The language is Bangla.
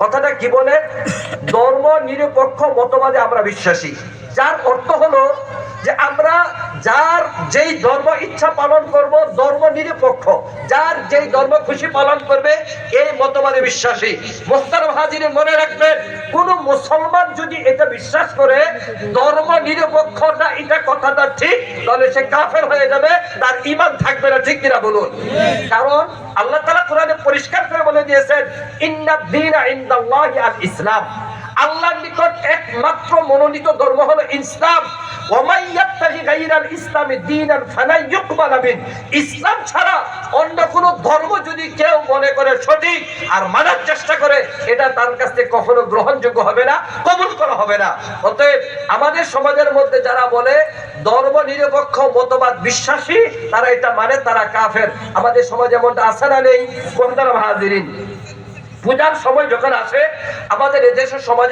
কথাটা কি বলে? ধর্ম নিরপেক্ষ মতবাদে আমরা বিশ্বাসী। যার অর্থ হলো যে আমরা যার যেই ধর্ম ইচ্ছা পালন করব, ধর্ম নিরপেক্ষ। যার যেই ধর্ম খুশি পালন করবে, এই মতবাদে বিশ্বাসী। মোস্তার হাজিরে মনে রাখবেন, কোন মুসলমান যদি এটা বিশ্বাস করে, ধর্ম নিরপেক্ষ না, এটা কথাটা ঠিক, তাহলে সে কাফের হয়ে যাবে, তার ইমান থাকবে না, ঠিক কিনা বলুন? কারণ আল্লাহ তাআলা কোরআনে পরিষ্কার করে বলে দিয়েছেন ইন্নাদ দীনা ইনদাল্লাহি আল ইসলাম। আল্লাহর নিকট একমাত্র মনোনীত ধর্ম হলো ইসলাম। ইসলাম ছাড়া অন্য কোন ধর্ম যদি কেউ মনে করে সঠিক আর মানার চেষ্টা করে, এটা তার কাছ কখনো গ্রহণযোগ্য হবে না, কবুল করা হবে না। অতএব আমাদের সমাজের মধ্যে যারা বলে, ধর্ম নিরপেক্ষ, মতবাদ বিশ্বাসী, তারা এটা মানে তারা কাফের। আমাদের সমাজে এমনটা আছে না নেই? কোন তারা পূজার সময় যখন আসে, আমাদের এদেশের সমাজে